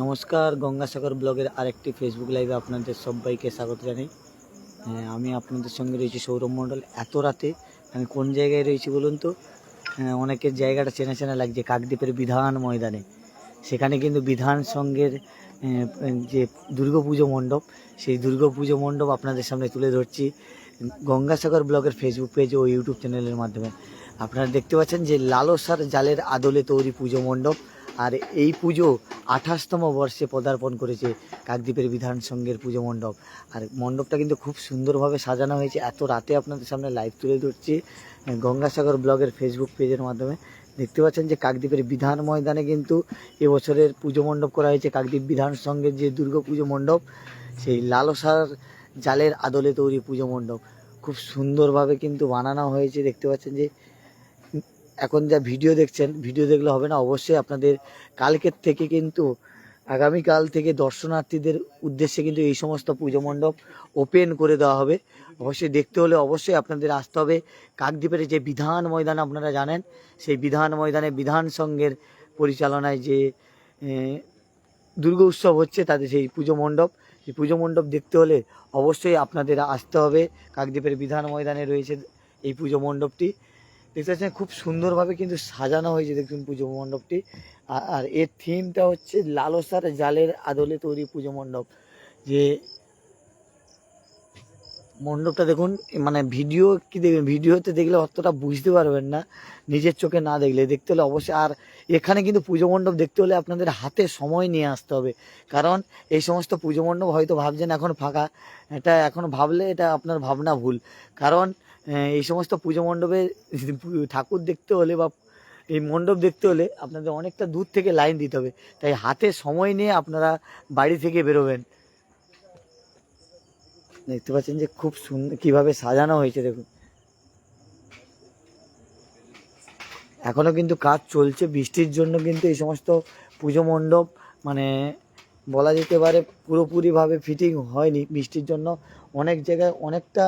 নমস্কার গঙ্গাসাগর ব্লগের আরেকটি ফেসবুক লাইভে আপনাদের সবাইকে স্বাগত জানাই। হ্যাঁ, আমি আপনাদের সঙ্গে রয়েছি সৌরভ মণ্ডল। এত রাতে আমি কোন জায়গায় রয়েছি বলুন তো? হ্যাঁ, অনেকের জায়গাটা চেনা চেনা লাগছে কাকদ্বীপের বিধান ময়দানে। সেখানে কিন্তু বিধান সঙ্গের আহ, যে দুর্গাপুজো মণ্ডপ সেই দুর্গাপুজো মণ্ডপ আপনাদের সামনে তুলে ধরছি গঙ্গাসাগর ব্লগের ফেসবুক পেজ ও ইউটিউব চ্যানেলের মাধ্যমে। আপনারা দেখতে পাচ্ছেন যে লালসার জালের আদলে তৈরি পুজো মণ্ডপ। আর এই পুজো আঠাশতম বর্ষে পদার্পণ করেছে কাকদ্বীপের বিধান সংঘের পুজো মণ্ডপ। আর মণ্ডপটা কিন্তু খুব সুন্দরভাবে সাজানো হয়েছে। এত রাতে আপনাদের সামনে লাইভ তুলে ধরছি। গঙ্গাসাগর ব্লগের ফেসবুক পেজের মাধ্যমে। দেখতে পাচ্ছেন যে কাকদ্বীপের বিধান ময়দানে কিন্তু এবছরের পুজো মণ্ডপ করা হয়েছে। কাকদ্বীপ বিধান সংঘের যে দুর্গা পুজো মণ্ডপ, সেই লালসার জালের আদলে তৈরি পুজো মণ্ডপ। খুব সুন্দরভাবে কিন্তু বানানো হয়েছে। দেখতে পাচ্ছেন যে এখন যা ভিডিও দেখছেন ভিডিও দেখলে হবে না, অবশ্যই আপনাদের কালকের থেকে কিন্তু, আগামীকাল থেকে দর্শনার্থীদের উদ্দেশ্যে কিন্তু এই সমস্ত পুজো মণ্ডপ ওপেন করে দেওয়া হবে। অবশ্যই দেখতে হলে অবশ্যই আপনাদের আসতে হবে কাকদ্বীপের যে বিধান ময়দান, আপনারা জানেন, সেই বিধান ময়দানে বিধান সংঘের পরিচালনায় যে দুর্গা উৎসব হচ্ছে তাদের সেই পুজো মণ্ডপ, সেই পুজো মণ্ডপ দেখতে হলে অবশ্যই আপনাদের আসতে হবে। কাকদ্বীপের বিধান ময়দানে রয়েছে এই পুজো মণ্ডপটি। দেখতে পাচ্ছেন খুব সুন্দরভাবে কিন্তু সাজানো হয়েছে দেখুন পুজো মণ্ডপটি। আর এর থিমটা হচ্ছে লালসার জালের আদলে তৈরি পুজো মণ্ডপ। যে মণ্ডপটা দেখুন মানে ভিডিও কি দেখবেন? ভিডিওতে দেখলে অতটা বুঝতে পারবেন না, নিজের চোখে না দেখলে। দেখতে হলে অবশ্যই, আর এখানে কিন্তু পুজো মণ্ডপ দেখতে হলে আপনাদের হাতে সময় নিয়ে আসতে হবে। কারণ এই সমস্ত পুজো মণ্ডপ হয়তো ভাবছেন এখন ফাঁকা, এটা এখন ভাবলে এটা আপনার ভাবনা ভুল। কারণ এই সমস্ত পুজো মণ্ডপে ঠাকুর দেখতে হলে বা এই মণ্ডপ দেখতে হলে আপনাদের অনেকটা দূর থেকে লাইন দিতে হবে। তাই হাতে সময় নিয়ে আপনারা বাড়ি থেকে বেরোবেন। দেখতে পাচ্ছেন যে খুব সুন্দর কীভাবে সাজানো হয়েছে, দেখুন। এখনও কিন্তু কাজ চলছে, বৃষ্টির জন্য কিন্তু এই সমস্ত পুজো মণ্ডপ মানে বলা যেতে পারে পুরোপুরিভাবে ফিটিং হয়নি। বৃষ্টির জন্য অনেক জায়গায় অনেকটা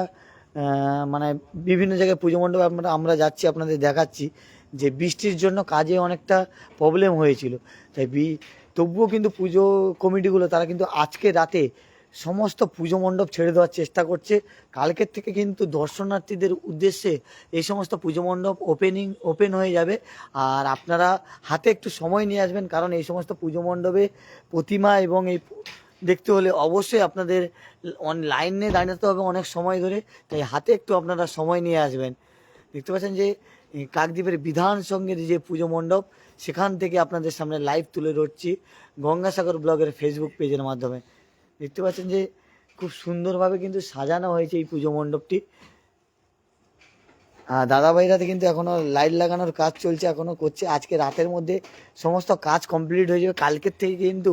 মানে বিভিন্ন জায়গায় পুজো মণ্ডপে আমরা আমরা যাচ্ছি, আপনাদের দেখাচ্ছি যে বৃষ্টির জন্য কাজে অনেকটা প্রবলেম হয়েছিল। তাই বি- তবুও কিন্তু পুজো কমিটিগুলো, তারা কিন্তু আজকে রাতে সমস্ত পুজো মণ্ডপ ছেড়ে দেওয়ার চেষ্টা করছে। কালকের থেকে কিন্তু দর্শনার্থীদের উদ্দেশ্যে এই সমস্ত পুজো মণ্ডপ ওপেনিং ওপেন হয়ে যাবে। আর আপনারা হাতে একটু সময় নিয়ে আসবেন, কারণ এই সমস্ত পুজো মণ্ডপে প্রতিমা এবং এই দেখতে হলে অবশ্যই আপনাদের লাইনে দাঁড়াতে হবে অনেক সময় ধরে। তাই হাতে একটু আপনারা সময় নিয়ে আসবেন। দেখতে পাচ্ছেন যে কাকদ্বীপের বিধান যে পুজো মণ্ডপ, সেখান থেকে আপনাদের সামনে লাইভ তুলে ধরছি গঙ্গাসাগর ব্লগের ফেসবুক পেজের মাধ্যমে। দেখতে পাচ্ছেন যে, খুব সুন্দরভাবে কিন্তু সাজানো হয়েছে এই পুজো মণ্ডপটি। আর দাদা ভাইরাতে কিন্তু এখনও লাইট লাগানোর কাজ চলছে এখনও করছে। আজকে রাতের মধ্যে সমস্ত কাজ কমপ্লিট হয়ে যাবে। কালকের থেকে কিন্তু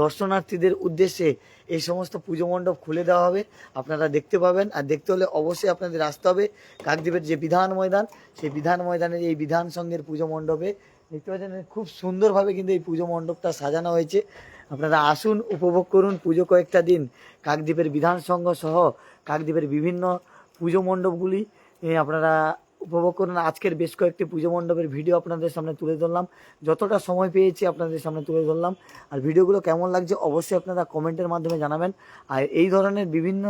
দর্শনার্থীদের উদ্দেশ্যে এই সমস্ত পুজো মণ্ডপ খুলে দেওয়া হবে। আপনারা দেখতে পাবেন। আর দেখতে হলে অবশ্যই আপনাদের আসতে হবে কাকদ্বীপের যে বিধান ময়দান, সেই বিধান ময়দানের এই বিধান সংঘের পুজো মণ্ডপে। দেখতে পাচ্ছেন, খুব সুন্দরভাবে কিন্তু এই পুজো মণ্ডপটা সাজানো হয়েছে। আপনারা আসুন, উপভোগ করুন পুজো কয়েকটা দিন। কাকদ্বীপের বিধান সংঘ সহ কাকদ্বীপের বিভিন্ন পুজো মণ্ডপগুলি আপনারা উপভোগ করুন। আজকের বেশ কয়েকটি পুজো মণ্ডপের ভিডিও আপনাদের সামনে তুলে ধরলাম। যতটা সময় পেয়েছি আপনাদের সামনে তুলে ধরলাম। আর ভিডিওগুলো কেমন লাগছে অবশ্যই আপনারা কমেন্টের মাধ্যমে জানাবেন। আর এই ধরনের বিভিন্ন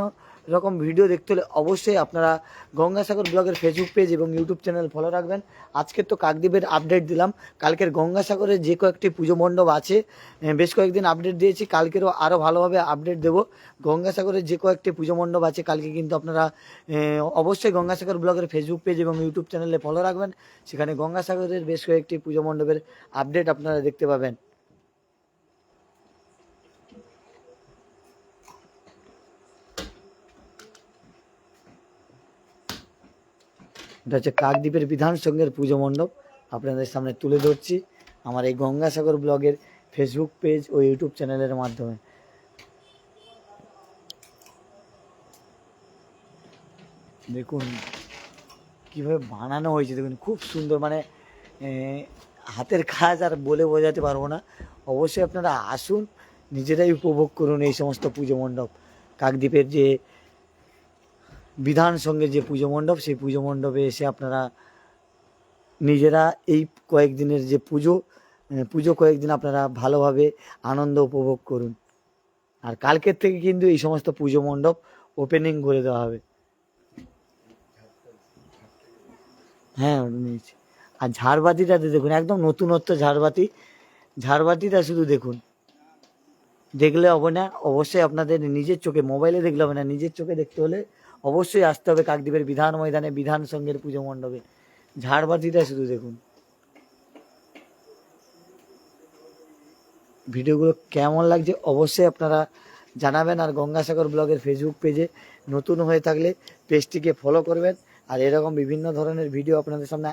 রকম ভিডিও দেখতে হলে অবশ্যই আপনারা গঙ্গাসাগর ব্লগের ফেসবুক পেজ এবং ইউটিউব চ্যানেল ফলো রাখবেন। আজকের তো কাকদ্বীপের আপডেট দিলাম। কালকের গঙ্গাসাগরের যে কয়েকটি পুজো মণ্ডপ আছে বেশ কয়েকদিন আপডেট দিয়েছি। কালকেরও আরও ভালোভাবে আপডেট দেবো। গঙ্গাসাগরের যে কয়েকটি পুজো মণ্ডপ আছে, কালকে কিন্তু আপনারা অবশ্যই গঙ্গাসাগর ব্লগের ফেসবুক পেজ এবং ইউটিউব চ্যানেলে ফলো রাখবেন। সেখানে গঙ্গাসাগরের বেশ কয়েকটি পুজো মণ্ডপের আপডেট আপনারা দেখতে পাবেন। এটা হচ্ছে কাকদ্বীপের বিধান সংঘের পুজো মণ্ডপ। আপনাদের সামনে তুলে ধরছি আমার এই গঙ্গাসাগর ব্লগের ফেসবুক পেজ ও ইউটিউব চ্যানেলের মাধ্যমে। দেখুন কীভাবে বানানো হয়েছে দেখুন, খুব সুন্দর মানে হাতের কাজ আর বলে বোঝাতে পারব না। অবশ্যই আপনারা আসুন, নিজেরাই উপভোগ করুন এই সমস্ত পুজো মণ্ডপ। কাকদ্বীপের যে বিধান সঙ্গে যে পুজো মণ্ডপ, সেই পুজো মণ্ডপে এসে আপনারা নিজেরা এই কয়েকদিনের যে পুজো পুজো কয়েকদিন আপনারা ভালোভাবে আনন্দ উপভোগ করুন। আর কালকের থেকে কিন্তু এই সমস্ত পুজো মণ্ডপ ওপেনিং করে দেওয়া হবে। হ্যাঁ আর ঝাড়বাতিটাতে দেখুন, একদম নতুনত্ব ঝাড়বাতি। ঝাড়বাতিটা শুধু দেখুন। দেখলে হবে না, অবশ্যই আপনাদের নিজের চোখে, মোবাইলে দেখলে হবে না, নিজের চোখে দেখতে হলে অবশ্যই আসতে হবে কাকদ্বীপের বিধান ময়দানে, বিধান সঙ্গের পুজো মণ্ডপে। ঝাড়বাতিটা শুধু দেখুন। ভিডিওগুলো কেমন লাগছে অবশ্যই আপনারা জানাবেন আর গঙ্গাসাগর ব্লগের ফেসবুক পেজে নতুন হয়ে থাকলে পেজটিকে ফলো করবেন। আর এরকম বিভিন্ন ধরনের ভিডিও আপনাদের সামনে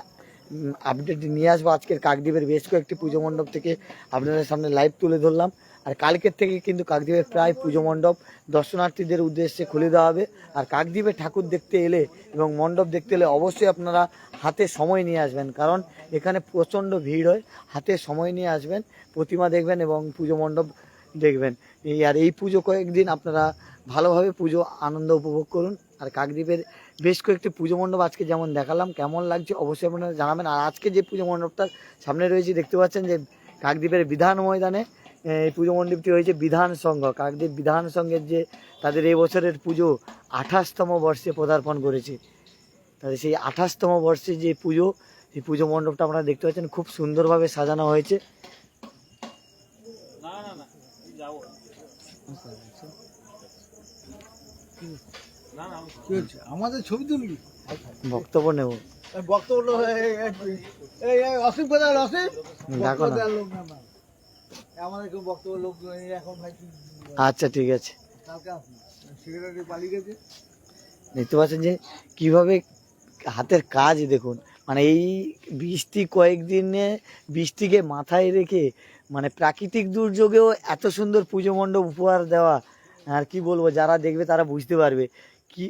আপডেট নিয়ে আসব। আজকের কাকদ্বীপের বেশ কয়েকটি পুজো মণ্ডপ থেকে আপনাদের সামনে লাইভ তুলে ধরলাম। আর কালকের থেকে কিন্তু কাকদ্বীপের প্রায় পুজো মণ্ডপ দর্শনার্থীদের উদ্দেশ্যে খুলে দেওয়া হবে। আর কাকদ্বীপে ঠাকুর দেখতে এলে এবং মণ্ডপ দেখতে এলে অবশ্যই আপনারা হাতে সময় নিয়ে আসবেন। কারণ এখানে প্রচণ্ড ভিড় হয়, হাতে সময় নিয়ে আসবেন, প্রতিমা দেখবেন এবং পুজো মণ্ডপ দেখবেন। এই আর এই পুজো কয়েকদিন আপনারা ভালোভাবে পুজো আনন্দ উপভোগ করুন। আর কাকদ্বীপের বেশ কয়েকটি পুজো মণ্ডপ আজকে যেমন দেখালাম কেমন লাগছে অবশ্যই আপনারা জানাবেন। আর আজকে যে পুজো মণ্ডপটার সামনে রয়েছে দেখতে পাচ্ছেন যে কাকদ্বীপের বিধান ময়দানে এই পুজো মণ্ডপটি হয়েছে বিধান সংঘ। কাকদ্বীপ বিধান সংঘের যে তাদের এই বছরের পুজো আঠাশতম বর্ষে পদার্পণ করেছে। তাদের সেই আঠাশতম বর্ষে যে পুজো সেই পুজো মণ্ডপটা আপনারা দেখতে পাচ্ছেন খুব সুন্দরভাবে সাজানো হয়েছে। কি হচ্ছে? আমাদের ছবি তুলবি বক্তব্য নেব। বক্তব্য অসীম কোথায় অসীম লোক না। আমাদের কেউ বক্তব্য লোক এখন ভাই আচ্ছা ঠিক আছে। দেখতে পাচ্ছেন যে কীভাবে হাতের কাজ দেখুন। মানে এই বৃষ্টি কয়েকদিনে বৃষ্টিকে মাথায় রেখে মানে প্রাকৃতিক দুর্যোগেও এত সুন্দর পুজো মণ্ডপ উপহার দেওয়া আর কি বলব যারা দেখবে তারা বুঝতে পারবে। কি,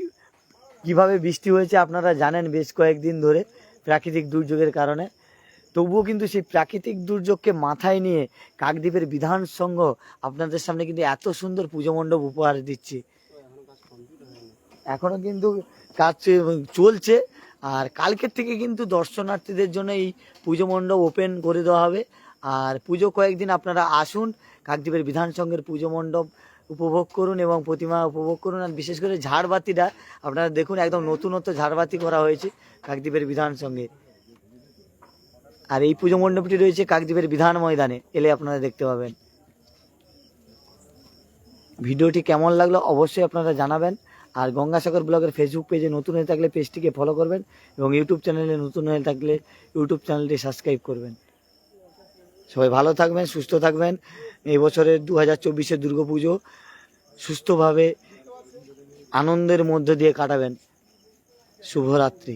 কীভাবে বৃষ্টি হয়েছে আপনারা জানেন বেশ কয়েকদিন ধরে প্রাকৃতিক দুর্যোগের কারণে। তবুও কিন্তু সেই প্রাকৃতিক দুর্যোগকে মাথায় নিয়ে কাকদ্বীপের বিধান সংঘ আপনাদের সামনে কিন্তু এত সুন্দর পুজো মণ্ডপ উপহার দিচ্ছে। এখনও কিন্তু কাজ চলছে আর কালকের থেকে কিন্তু দর্শনার্থীদের জন্য এই পুজো মণ্ডপ ওপেন করে দেওয়া হবে। আর পুজো কয়েকদিন আপনারা আসুন কাকদ্বীপের বিধান সংঘের পুজো মণ্ডপ উপভোগ করুন এবং প্রতিমা উপভোগ করুন। আর বিশেষ করে ঝাড়বাতিটা, আপনারা দেখুন একদম নতুনত্ব ঝাড়বাতি করা হয়েছে কাকদ্বীপের বিধান সঙ্গে। আর এই পুজো মণ্ডপটি রয়েছে কাকদ্বীপের বিধান ময়দানে, এলে আপনারা দেখতে পাবেন। ভিডিওটি কেমন লাগল অবশ্যই আপনারা জানাবেন। আর গঙ্গাসাগর ব্লগের ফেসবুক পেজে নতুন হয়ে থাকলে পেজটিকে ফলো করবেন এবং ইউটিউব চ্যানেলে নতুন হয়ে থাকলে ইউটিউব চ্যানেলটি সাবস্ক্রাইব করবেন। সবাই ভালো থাকবেন, সুস্থ থাকবেন। এই বছরের দু হাজার চব্বিশের দুর্গাপুজো সুস্থভাবে আনন্দের মধ্য দিয়ে কাটাবেন। শুভরাত্রি।